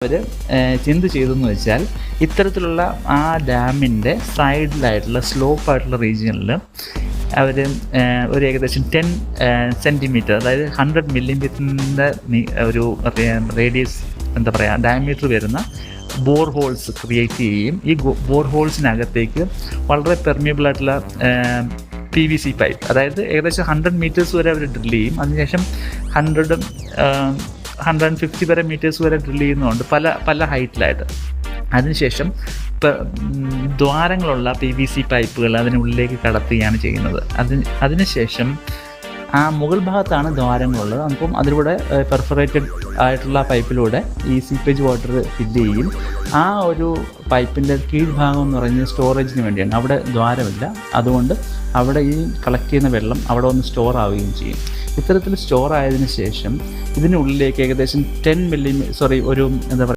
അവർ എന്ത് ചെയ്തെന്ന് വെച്ചാൽ ഇത്തരത്തിലുള്ള ആ ഡാമിന്റെ സൈഡിലായിട്ടുള്ള സ്ലോപ്പ് സ്ലോപ്പായിട്ടുള്ള റീജിയനിൽ അവർ ഒരു ഏകദേശം ടെൻ സെന്റിമീറ്റർ അതായത് ഹൺഡ്രഡ് മില്ലിമീറ്ററിന്റെ ഒരു റേഡിയസ് എന്താ പറയുക ഡയമീറ്റർ വരുന്ന ബോർ ഹോൾസ് ക്രിയേറ്റ് ചെയ്യുകയും ഈ ബോർ ഹോൾസിനകത്തേക്ക് വളരെ പെർമിയബിൾ ആയിട്ടുള്ള പി വി സി പൈപ്പ് അതായത് ഏകദേശം ഹൺഡ്രഡ് മീറ്റേഴ്സ് വരെ അവർ ഡ്രിൽ ചെയ്യും. അതിനുശേഷം ഹൺഡ്രഡ് ഹൺഡ്രഡ് ആൻഡ് ഫിഫ്റ്റി വരെ മീറ്റേഴ്സ് വരെ ഡ്രിൽ ചെയ്യുന്നുണ്ട് പല പല ഹൈറ്റിലായിട്ട് അതിനുശേഷം ദ്വാരങ്ങളുള്ള പി വി സി പൈപ്പുകൾ അതിനുള്ളിലേക്ക് കടത്തുകയാണ് ചെയ്യുന്നത്. അതിന് അതിനുശേഷം ആ മുകൾ ഭാഗത്താണ് ദ്വാരങ്ങളുള്ളത്. അപ്പം അതിലൂടെ പെർഫറേറ്റഡ് ആയിട്ടുള്ള പൈപ്പിലൂടെ ഈ സീപ്പേജ് വാട്ടർ ഫില്ല് ചെയ്യും. ആ ഒരു പൈപ്പിന്റെ കീഴ്ഭാഗം എന്ന് പറയുന്നത് സ്റ്റോറേജിന് വേണ്ടിയാണ്. അവിടെ ദ്വാരമില്ല. അതുകൊണ്ട് അവിടെ ഈ കളക്ട് ചെയ്യുന്ന വെള്ളം അവിടെ ഒന്ന് സ്റ്റോർ ആവുകയും ചെയ്യും. ഇത്തരത്തിൽ സ്റ്റോർ ആയതിനു ശേഷം ഇതിനുള്ളിലേക്ക് ഏകദേശം ടെൻ മില്ലി സോറി ഒരു എന്താ പറയുക